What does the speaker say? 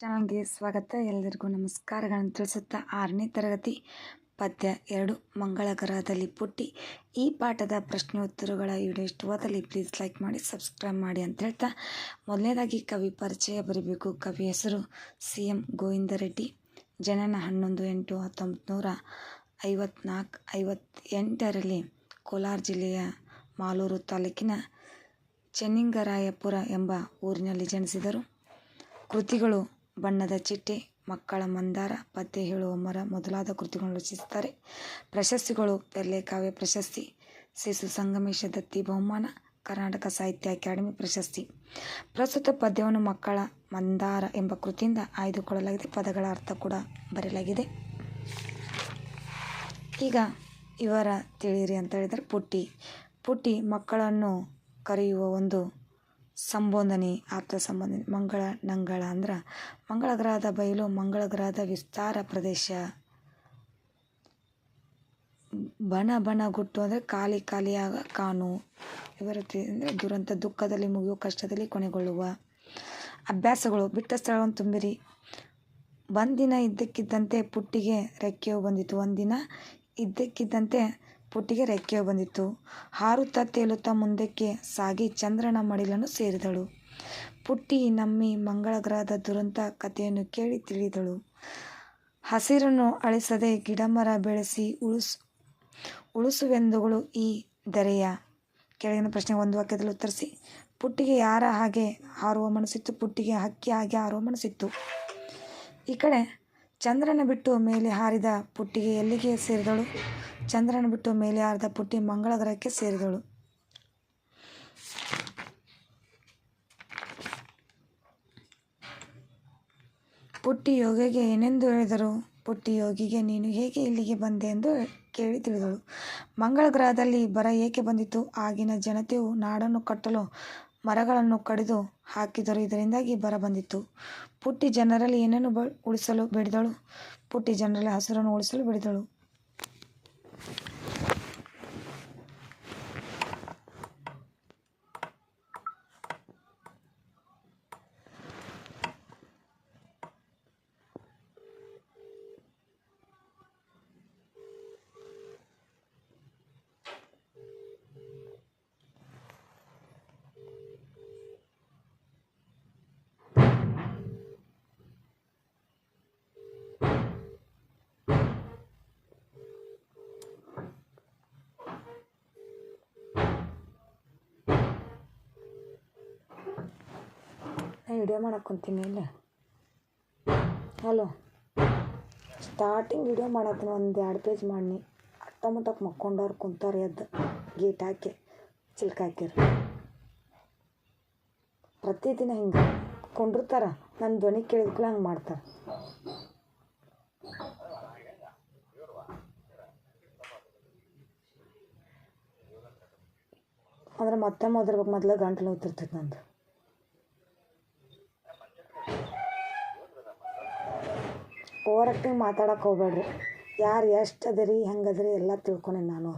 ಚಾನಲ್ಗೆ ಸ್ವಾಗತ. ಎಲ್ಲರಿಗೂ ನಮಸ್ಕಾರಗಳನ್ನು ತಿಳಿಸುತ್ತಾ ಆರನೇ ತರಗತಿ ಪದ್ಯ ಎರಡು ಮಂಗಳ ಗ್ರಹದಲ್ಲಿ ಪುಟ್ಟಿ. ಈ ಪಾಠದ ಪ್ರಶ್ನೆ ಉತ್ತರಗಳ ವಿಡಿಯೋ ಇಷ್ಟವಾದಲ್ಲಿ ಪ್ಲೀಸ್ ಲೈಕ್ ಮಾಡಿ ಸಬ್ಸ್ಕ್ರೈಬ್ ಮಾಡಿ ಅಂತ ಹೇಳ್ತಾ ಮೊದಲನೇದಾಗಿ ಕವಿ ಪರಿಚಯ ಬರೀಬೇಕು. ಕವಿ ಹೆಸರು ಸಿ ಎಂ ಗೋವಿಂದ ರೆಡ್ಡಿ. ಜನನ ಹನ್ನೊಂದು, ಎಂಟು, ಹತ್ತೊಂಬತ್ತು, ನೂರ ಐವತ್ನಾಲ್ಕು, ಐವತ್ತೆಂಟರಲ್ಲಿ ಕೋಲಾರ ಜಿಲ್ಲೆಯ ಮಾಲೂರು ತಾಲೂಕಿನ ಚೆನ್ನಿಂಗರಾಯಪುರ ಎಂಬ ಊರಿನಲ್ಲಿ ಜನಿಸಿದರು. ಕೃತಿಗಳು ಬಣ್ಣದ ಚಿಟ್ಟೆ ಮಕ್ಕಳ ಮಂದಾರ, ಪದ್ಯ ಹೇಳುವ ಮರ ಮೊದಲಾದ ಕೃತಿಗಳನ್ನು ರಚಿಸುತ್ತಾರೆ. ಪ್ರಶಸ್ತಿಗಳು ಕಾವ್ಯ ಪ್ರಶಸ್ತಿ ಶಿಶು ಸಂಗಮೇಶ ದತ್ತಿ ಬಹುಮಾನ, ಕರ್ನಾಟಕ ಸಾಹಿತ್ಯ ಅಕಾಡೆಮಿ ಪ್ರಶಸ್ತಿ. ಪ್ರಸ್ತುತ ಪದ್ಯವನ್ನು ಮಕ್ಕಳ ಮಂದಾರ ಎಂಬ ಕೃತಿಯಿಂದ ಆಯ್ದುಕೊಳ್ಳಲಾಗಿದೆ. ಪದಗಳ ಅರ್ಥ ಕೂಡ ಬರೆಯಲಾಗಿದೆ. ಈಗ ಇವರ ತಿಳಿಯಿರಿ ಅಂತ ಹೇಳಿದರೆ ಪುಟ್ಟಿ. ಪುಟ್ಟಿ ಮಕ್ಕಳನ್ನು ಕರೆಯುವ ಒಂದು ಸಂಬೋಧನೆ, ಆಪ್ತ ಸಂಬೋಧನೆ, ಮಂಗಳ, ನಂಗಳ ಅಂದ್ರೆ ಮಂಗಳ ಗ್ರಹದ ಬಯಲು ಮಂಗಳ ಗ್ರಹದ ವಿಸ್ತಾರ ಪ್ರದೇಶ. ಬಣ ಬಣ ಗುಟ್ಟು ಅಂದರೆ ಖಾಲಿ, ಖಾಲಿಯಾಗ ಕಾಣು. ಇವರ ಅಂದರೆ ದುರಂತ ದುಃಖದಲ್ಲಿ ಮುಗಿಯುವ, ಕಷ್ಟದಲ್ಲಿ ಕೊನೆಗೊಳ್ಳುವ. ಅಭ್ಯಾಸಗಳು, ಬಿಟ್ಟ ಸ್ಥಳವನ್ನು ತುಂಬಿರಿ. ಒಂದಿನ ಇದ್ದಕ್ಕಿದ್ದಂತೆ ಪುಟ್ಟಿಗೆ ರೆಕ್ಕೆಯು ಬಂದಿತ್ತು ಒಂದಿನ ಇದ್ದಕ್ಕಿದ್ದಂತೆ ಪುಟ್ಟಿಗೆ ರೆಕ್ಕೆ ಬಂದಿತ್ತು. ಹಾರುತ್ತಾ ತೇಲುತ್ತಾ ಮುಂದಕ್ಕೆ ಸಾಗಿ ಚಂದ್ರನ ಮಡಿಲನ್ನು ಸೇರಿದಳು. ಪುಟ್ಟಿ ನಮ್ಮಿ ಮಂಗಳ ಗ್ರಹದ ದುರಂತ ಕಥೆಯನ್ನು ಕೇಳಿ ತಿಳಿದಳು. ಹಸಿರನ್ನು ಅಳಿಸದೆ ಗಿಡಮರ ಬೆಳೆಸಿ ಉಳಿಸು, ಉಳಿಸುವೆಂದುಗಳು ಈ ದರೆಯ. ಕೆಳಗಿನ ಪ್ರಶ್ನೆ ಒಂದು ವಾಕ್ಯದಲ್ಲಿ ಉತ್ತರಿಸಿ. ಪುಟ್ಟಿಗೆ ಯಾರ ಹಾಗೆ ಹಾರುವ ಮನಸ್ಸಿತ್ತು? ಪುಟ್ಟಿಗೆ ಹಕ್ಕಿ ಹಾಗೆ ಹಾರುವ ಮನಸ್ಸಿತ್ತು. ಈ ಕಡೆ ಚಂದ್ರನ ಬಿಟ್ಟು ಮೇಲೆ ಹಾರಿದ ಪುಟ್ಟಿಗೆ ಎಲ್ಲಿಗೆ ಸೇರಿದಳು? ಚಂದ್ರನ ಬಿಟ್ಟು ಮೇಲೆ ಹಾರಿದ ಪುಟ್ಟಿ ಮಂಗಳ ಗ್ರಹಕ್ಕೆ ಸೇರಿದಳು. ಪುಟ್ಟಿ ಯೋಗಿಗೆ ಏನೆಂದು ಹೇಳಿದರು? ಪುಟ್ಟಿ ಯೋಗಿಗೆ, ನೀನು ಹೇಗೆ ಇಲ್ಲಿಗೆ ಬಂದೆ ಎಂದು ಕೇಳಿ ತಿಳಿದಳು. ಮಂಗಳ ಗ್ರಹದಲ್ಲಿ ಬರ ಏಕೆ ಬಂದಿತು? ಆಗಿನ ಜನತೆಯು ನಾಡನ್ನು ಕಟ್ಟಲು ಮರಗಳನ್ನು ಕಡಿದು ಹಾಕಿದರು. ಇದರಿಂದಾಗಿ ಬರ ಬಂದಿತ್ತು ಪುಟ್ಟಿ ಜನರಲ್ಲಿ ಏನನ್ನು ಬ, ಉಳಿಸಲು ಬೆಳೆದಳು ಪುಟ್ಟಿ ಜನರಲ್ಲಿ ಹಸಿರನ್ನು ಉಳಿಸಲು ಬೇಡಿದಳು ನಾನು ವಿಡಿಯೋ ಮಾಡಕ್ಕೆ ಇಲ್ಲ. ಹಲೋ ಸ್ಟಾರ್ಟಿಂಗ್ ವಿಡಿಯೋ ಮಾಡತ್ತೀನಿ ಒಂದು ಎರಡು ಪೇಜ್ ಮಾಡಿ ಅಟ್ಟ ಮುಟ್ಟಕ್ಕೆ ಮಕ್ಕೊಂಡವ್ರು ಕುಂತಾರೆ ಎದ್ದು ಗೇಟ್ ಹಾಕಿ ಚಿಲ್ಕ ಹಾಕಿರಿ ಪ್ರತಿದಿನ ಹಿಂಗೆ ಕೊಂಡಿರ್ತಾರ ನನ್ನ ಧ್ವನಿ ಕೇಳಿದ್ಕೂಲ ಹಂಗೆ ಮಾಡ್ತಾರೆ. ಅಂದ್ರೆ ಮತ್ತೆ ಮೊದರ್ಬೇಕು ಮೊದಲು ಗಂಟಲು ನೋಯ್ತಿರ್ತೈತೆ ನಂದು. ಓವರ್ ಆ್ಯಕ್ಟಿಂಗ್ ಮಾತಾಡಕ್ಕೆ ಹೋಗ್ಬೇಡ್ರಿ. ಯಾರು ಎಷ್ಟು ಅದರಿ ಹೆಂಗೆ ಅದರಿ ಎಲ್ಲ ತಿಳ್ಕೊಂಡೆ ನಾನು.